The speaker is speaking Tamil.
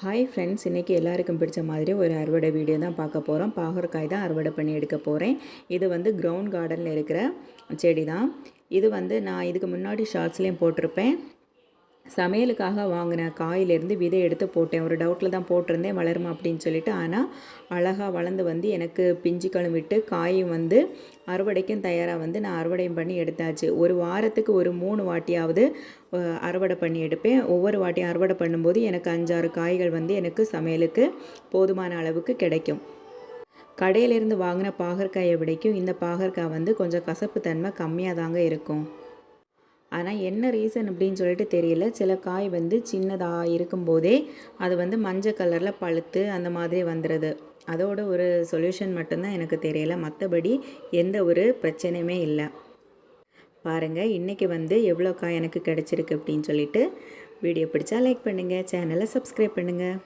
ஹாய் ஃப்ரெண்ட்ஸ் இன்றைக்கி எல்லாருக்கும் பிடிச்ச மாதிரி ஒரு அறுவடை வீடியோ தான் பார்க்க போகிறோம் பாகற்காய் தான் அறுவடை பண்ணி எடுக்க போகிறேன் இது வந்து கிரவுண்ட் கார்டனில் இருக்கிற செடி தான். இது வந்து நான் இதுக்கு முன்னாடி ஷார்ட்ஸ்லேயும் போட்டிருப்பேன். சமையலுக்காக வாங்கின காயிலேருந்து விதை எடுத்து போட்டேன். ஒரு டவுட்டில் தான் போட்டிருந்தேன் வளருமா அப்படின்னு சொல்லிட்டு. ஆனால் அழகாக வளர்ந்து வந்து எனக்கு பிஞ்சு விட்டு காயும் வந்து அறுவடைக்கும் தயாராக வந்து நான் அறுவடையும் பண்ணி எடுத்தாச்சு. ஒரு வாரத்துக்கு ஒரு மூணு வாட்டியாவது அறுவடை பண்ணி எடுப்பேன். ஒவ்வொரு வாட்டியும் அறுவடை பண்ணும்போது எனக்கு அஞ்சாறு காய்கள் வந்து எனக்கு சமையலுக்கு போதுமான அளவுக்கு கிடைக்கும். கடையிலேருந்து வாங்கின பாகற்காயை விடைக்கும் இந்த பாகற்காய் வந்து கொஞ்சம் கசப்பு தன்மை கம்மியாக தாங்க இருக்கும். ஆனால் என்ன ரீசன் அப்படின்னு சொல்லிட்டு தெரியல. சில காய் வந்து சின்னதாக இருக்கும்போதே அது வந்து மஞ்சள் கலரில் பழுத்து அந்த மாதிரி வந்துடுது அதோட ஒரு சொல்யூஷன் மட்டும்தான் எனக்கு தெரியல. மற்றபடி எந்த ஒரு பிரச்சனையுமே இல்லை. பாருங்கள் இன்றைக்கி வந்து எவ்வளோ காய் எனக்கு கிடச்சிருக்கு அப்படின்னு சொல்லிட்டு வீடியோ பிடிச்சா லைக் பண்ணுங்கள் சேனலை சப்ஸ்கிரைப் பண்ணுங்கள்